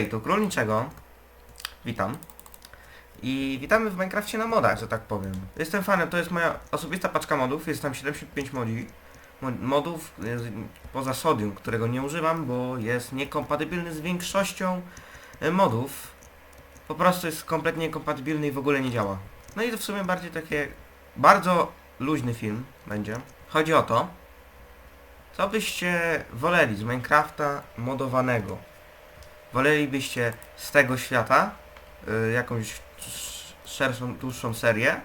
Hej, tu Król Niczego. Witam. I witamy w Minecrafcie na modach, że tak powiem. Jestem fanem, to jest moja osobista paczka modów, jest tam 75 modzi, mo- modów poza Sodium, którego nie używam, bo jest niekompatybilny z większością e, modów. Po prostu jest kompletnie niekompatybilny i w ogóle nie działa. No i to w sumie bardziej takie, bardzo luźny film będzie. Chodzi o to, co byście woleli z Minecrafta modowanego? Wolelibyście z tego świata y, jakąś sz- szerszą, dłuższą serię,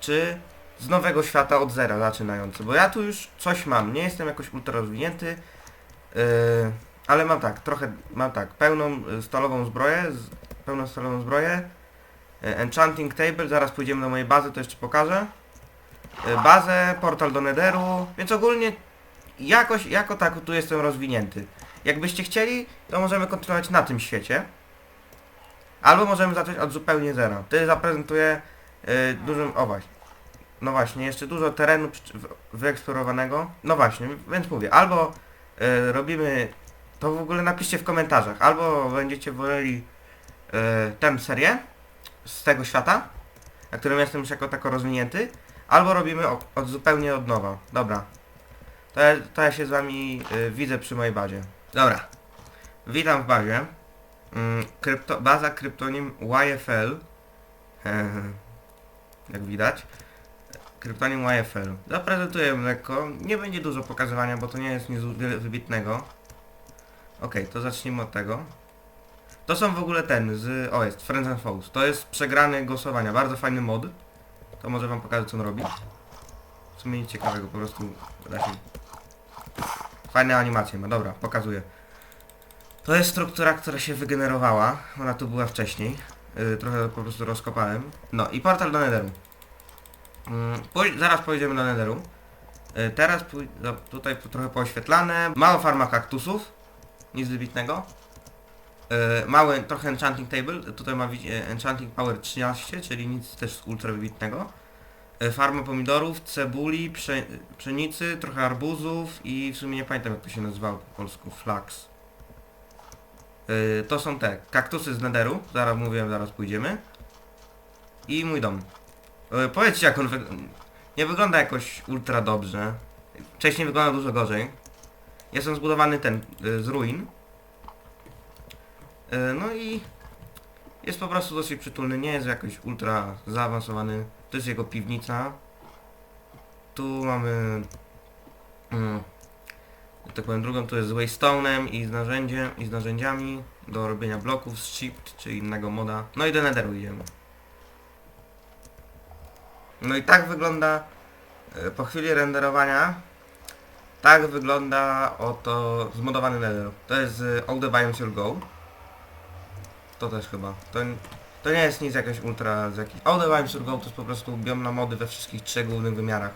czy z nowego świata od zera zaczynający? Bo ja tu już coś mam, nie jestem jakoś ultra rozwinięty, y, ale mam tak, trochę, mam tak, pełną y, stalową zbroję, pełną stalową zbroję, y, enchanting table, zaraz pójdziemy do mojej bazy, to jeszcze pokażę, y, bazę, portal do netheru, więc ogólnie jakoś, jako tak tu jestem rozwinięty. Jakbyście chcieli, to możemy kontynuować na tym świecie. Albo możemy zacząć od zupełnie zera. Wtedy zaprezentuję y, dużym... O właśnie. No właśnie, jeszcze dużo terenu wyeksplorowanego. No właśnie, więc mówię, albo y, robimy... To w ogóle napiszcie w komentarzach. Albo będziecie woleli y, tę serię z tego świata, na którym jestem już jako tako rozwinięty, albo robimy od, od zupełnie od nowa. Dobra, to ja, to ja się z wami y, widzę przy mojej bazie. Dobra. Witam w bazie. Mm, krypto, baza kryptonim YFL. Jak widać. Kryptonim YFL. Zaprezentuję lekko. Nie będzie dużo pokazywania, bo to nie jest nic wybitnego. Okej, to zacznijmy od tego. To są w ogóle ten z... O jest, Friends and Foes. To jest przegrany głosowania. Bardzo fajny mod. To może wam pokażę co on robi. W sumie nic ciekawego, po prostu Fajne animacje ma, dobra, pokazuję. To jest struktura, która się wygenerowała. Ona tu była wcześniej. Yy, trochę po prostu rozkopałem. No i portal do Netheru. Pój- zaraz pojedziemy do Netheru. Yy, teraz no, tutaj tu trochę pooświetlane. Mała farma kaktusów. Nic wybitnego. Yy, mały trochę enchanting table. Tutaj ma widz- e, enchanting power 13, czyli nic też ultra wybitnego. E, farma pomidorów, cebuli, prze, pszenicy, trochę arbuzów i w sumie nie pamiętam jak to się nazywało po polsku, flax. E, to są te, kaktusy z nederu, zaraz mówiłem, zaraz pójdziemy. I mój dom. E, powiedzcie jak on wy... nie wygląda jakoś ultra dobrze. Wcześniej wygląda dużo gorzej. Jest on zbudowany ten, e, z ruin. E, no i jest po prostu dosyć przytulny, nie jest jakoś ultra zaawansowany. To jest jego piwnica. Tu mamy... Mm, tak powiem drugą, tu jest z waystone'em i z narzędziem, i z narzędziami do robienia bloków z shift czy innego moda. No i do netheru idziemy. No i tak wygląda e, po chwili renderowania tak wygląda oto zmodowany nether. To jest All the Biomes Go. To też chyba. To, to nie jest nic jakieś ultra z jakiś... All the Will Go to jest po prostu biom na mody we wszystkich trzech głównych wymiarach.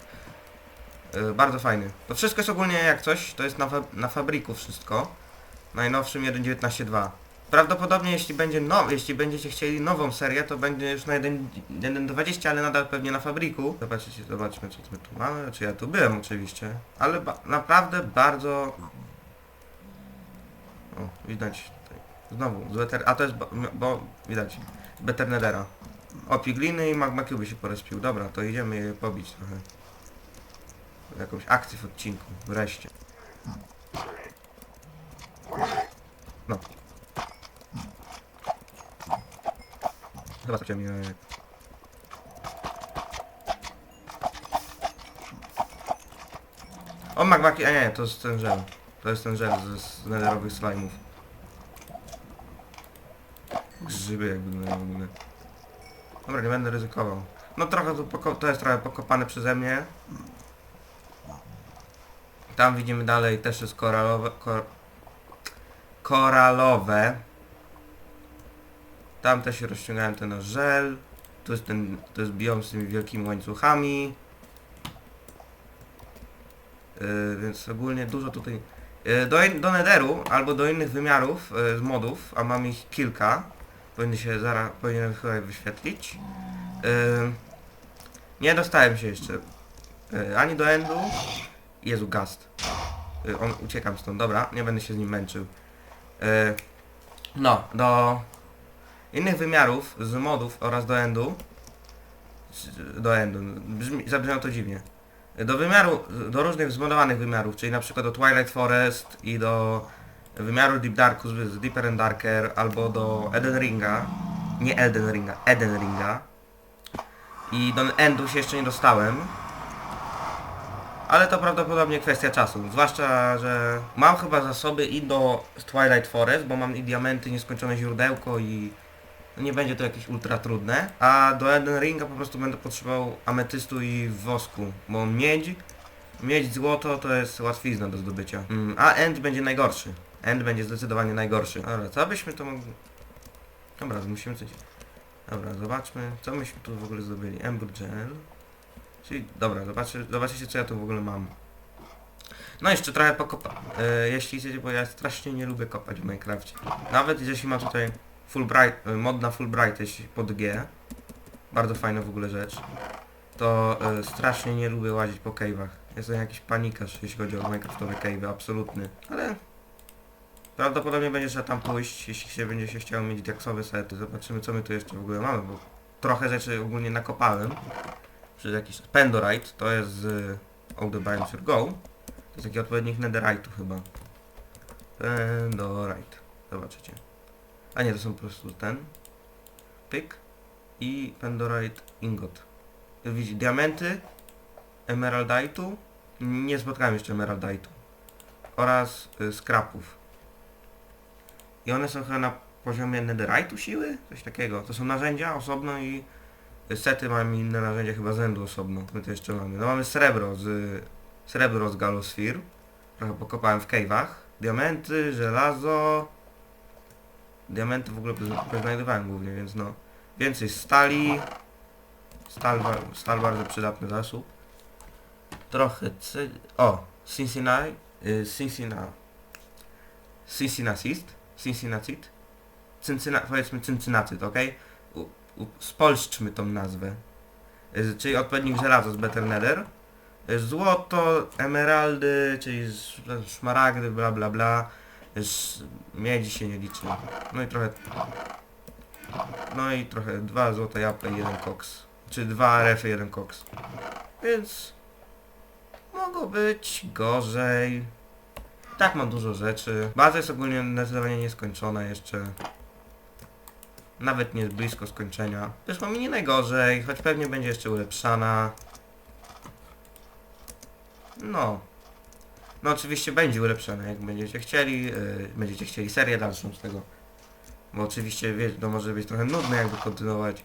Yy, bardzo fajny. To wszystko jest ogólnie jak coś, to jest na, fa na fabryku wszystko. Najnowszym 1.19.2. Prawdopodobnie jeśli będzie no, jeśli będziecie chcieli nową serię, to będzie już na 1 1.20, ale nadal pewnie na fabryku. Zobaczycie, zobaczmy co my tu mamy. Czy ja tu byłem oczywiście. Ale ba naprawdę bardzo... O, widać. Znowu, z better... A to jest, bo, bo widać, Better Nethera. O, pigliny i Magma Cube się porespił. Dobra, to idziemy je pobić trochę. Jakąś akcję w odcinku, wreszcie. No. Zobaczcie mnie. O, Magma Cube, a nie, to jest ten żel. To jest ten żel z, z netherowych slime'ów. Grzyby jakby wyglądają w ogóle. Dobra, nie będę ryzykował. No trochę poko- to jest trochę pokopane przeze mnie. Tam widzimy dalej też jest koralowe. Kor koralowe. Tam też się rozciągałem ten żel. Tu jest ten, to jest biom z tymi wielkimi łańcuchami. Yy, więc ogólnie dużo tutaj... Yy, do, do netheru albo do innych wymiarów yy, z modów, a mam ich kilka. Powinny się zaraz, powinienem chyba wyświetlić. Yy, nie dostałem się jeszcze yy, ani do endu. Jezu, gast. Yy, on, uciekam stąd, dobra, nie będę się z nim męczył. Yy, No, do innych wymiarów z modów oraz do endu. Do endu. Brzmi, zabrzmiało to dziwnie. Do wymiaru, do różnych zmodowanych wymiarów, czyli na przykład do Twilight Forest i do wymiaru Deep Darku z, Deeper and Darker albo do Eden Ringa. Nie Elden Ringa, Eden Ringa. I do endu się jeszcze nie dostałem. Ale to prawdopodobnie kwestia czasu. Zwłaszcza, że mam chyba zasoby i do Twilight Forest, bo mam i diamenty, nieskończone źródełko i nie będzie to jakieś ultra trudne. A do Elden Ringa po prostu będę potrzebował ametystu i wosku, bo miedź, miedź złoto to jest łatwizna do zdobycia. Mm, a End będzie najgorszy. End będzie zdecydowanie najgorszy. Dobra, co byśmy to mogli... Dobra, musimy coś... Dobra, zobaczmy, co myśmy tu w ogóle zdobyli. Ember Gel. Czyli, dobra, zobaczy, zobaczycie co ja tu w ogóle mam. No jeszcze trochę pokopa. E, jeśli chcecie, bo ja strasznie nie lubię kopać w Minecrafcie. Nawet jeśli ma tutaj Fulbright, e, mod na Fulbright pod G. Bardzo fajna w ogóle rzecz. To e, strasznie nie lubię łazić po cave'ach. Jestem jakiś panikarz, jeśli chodzi o Minecraftowe cave'y, absolutny. Ale prawdopodobnie będzie trzeba tam pójść, jeśli się będzie się chciało mieć diaksowe sety. Zobaczymy co my tu jeszcze w ogóle mamy, bo trochę rzeczy ogólnie nakopałem. Przez jakiś Pendorite, to jest z the Biomes Your Go. To jest taki odpowiednik Netherite'u chyba. Pendorite. Zobaczycie. A nie, to są po prostu ten. Pyk. I Pendorite Ingot. Widzicie, diamenty. Emeraldite'u. Nie spotkałem jeszcze Emeraldite'u. Oraz y, scrapów. I one są chyba na poziomie Netherite'u siły? Coś takiego. To są narzędzia osobno i sety mają inne narzędzia chyba z endu osobno. My to jeszcze mamy. No mamy srebro z srebro z Galosphere. Trochę pokopałem w cave'ach. Diamenty, żelazo. Diamenty w ogóle znajdowałem głównie, więc no. Więcej stali. Stal, stal bardzo przydatny zasób. Trochę cy... O! Cincinnati. Y, Cincinnati. Cincinnati. Cincinnati. Cincinnati. Powiedzmy Cincinnati, ok? U, u, spolszczmy tą nazwę. Czyli odpowiednik żelaza z Better Nether. Złoto, emeraldy, czyli sz- szmaragdy, bla bla bla. Miedzi się nie liczy. No i trochę... No i trochę dwa złote jabłka i jeden koks. Czy dwa refy, jeden koks. Więc... Mogło być gorzej. Tak mam dużo rzeczy. Baza jest ogólnie zdecydowanie nieskończona jeszcze. Nawet nie jest blisko skończenia. Wyszło mi nie najgorzej, choć pewnie będzie jeszcze ulepszana. No. No oczywiście będzie ulepszana, jak będziecie chcieli. Yy, będziecie chcieli serię dalszą z tego. Bo oczywiście, wie, to może być trochę nudne jakby kontynuować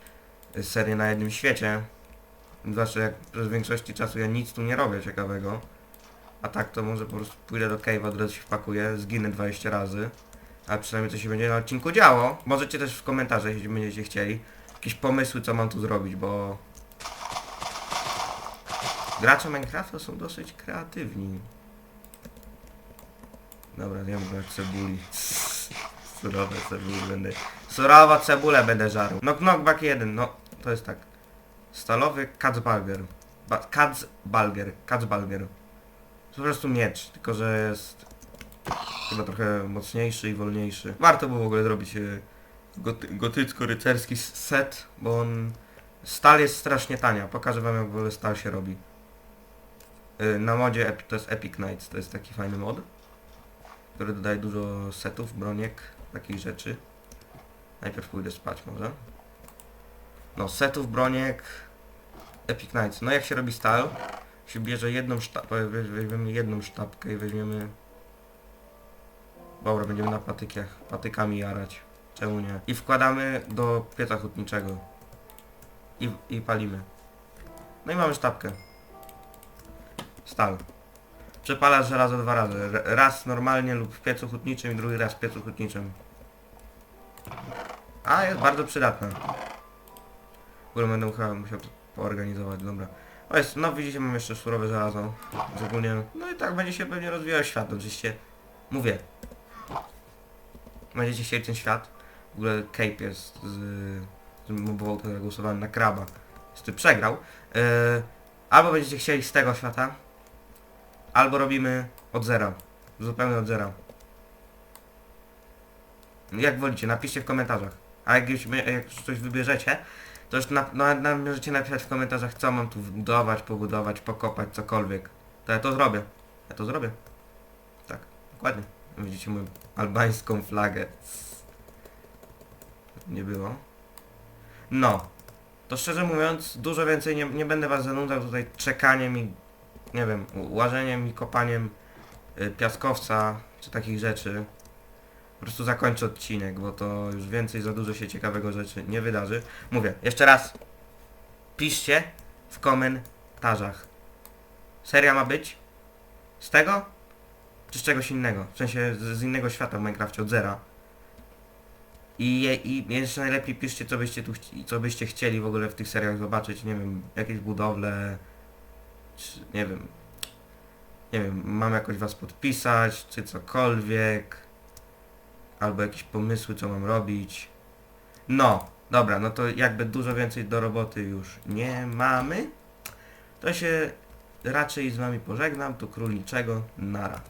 y, serię na jednym świecie. Zwłaszcza jak przez większości czasu ja nic tu nie robię ciekawego. A tak to może po prostu pójdę do cave'a, od razu się wpakuję, zginę 20 razy. A przynajmniej coś się będzie na odcinku działo. Możecie też w komentarzach, jeśli będziecie chcieli, jakieś pomysły, co mam tu zrobić, bo... Gracze Minecrafta są dosyć kreatywni. Dobra, ja mówię cebuli. Surowe cebuli będę... Surowa cebulę będę żarł. Knock knockback 1, no to jest tak. Stalowy Katzbalger. Ba Katzbalger. Katzbalger. Po prostu miecz, tylko że jest chyba trochę mocniejszy i wolniejszy. Warto było w ogóle zrobić e, goty gotycko-rycerski set, bo on... Stal jest strasznie tania. Pokażę wam jak w ogóle stal się robi. E, Na modzie to jest Epic Knights, to jest taki fajny mod, który dodaje dużo setów, broniek, takich rzeczy. Najpierw pójdę spać może. No, setów, broniek, Epic Knights. No jak się robi stal? Się bierze jedną sztabkę, weźmiemy jedną sztabkę i weźmiemy... Dobra, będziemy na patykiach, patykami jarać. Czemu nie? I wkładamy do pieca hutniczego. I, I palimy. No i mamy sztabkę. Stal. Przepalasz żelazo dwa razy. Raz normalnie lub w piecu hutniczym i drugi raz w piecu hutniczym. A, jest bardzo przydatna. W ogóle będę musiał, musiał poorganizować, dobra. O jest, no widzicie, mam jeszcze surowe żelazo. Ogólnie, no i tak będzie się pewnie rozwijał świat, oczywiście. Mówię. Będziecie chcieli ten świat. W ogóle Cape jest z... który głosowałem na kraba. Niestety przegrał. Yy, albo będziecie chcieli z tego świata, albo robimy od zera. Zupełnie od zera. Jak wolicie, napiszcie w komentarzach. A jak już, jak już coś wybierzecie, to już na, na, na, możecie napisać w komentarzach, co mam tu budować, pobudować, pokopać, cokolwiek. To ja to zrobię. Ja to zrobię. Tak, dokładnie. Widzicie moją albańską flagę. Nie było. No. To szczerze mówiąc, dużo więcej nie, nie będę was zanudzał tutaj czekaniem i, nie wiem, łażeniem i kopaniem y, piaskowca, czy takich rzeczy. Po prostu zakończę odcinek, bo to już więcej za dużo się ciekawego rzeczy nie wydarzy. Mówię, jeszcze raz. Piszcie w komentarzach. Seria ma być? Z tego? Czy z czegoś innego? W sensie z, z innego świata w Minecrafcie, od zera. I, I jeszcze najlepiej piszcie, co byście tu co byście chcieli w ogóle w tych seriach zobaczyć. Nie wiem, jakieś budowle, czy, nie wiem, nie wiem, mam jakoś was podpisać, czy cokolwiek, albo jakieś pomysły, co mam robić. No, dobra, no to jakby dużo więcej do roboty już nie mamy, to się raczej z wami pożegnam, tu króliczego, nara.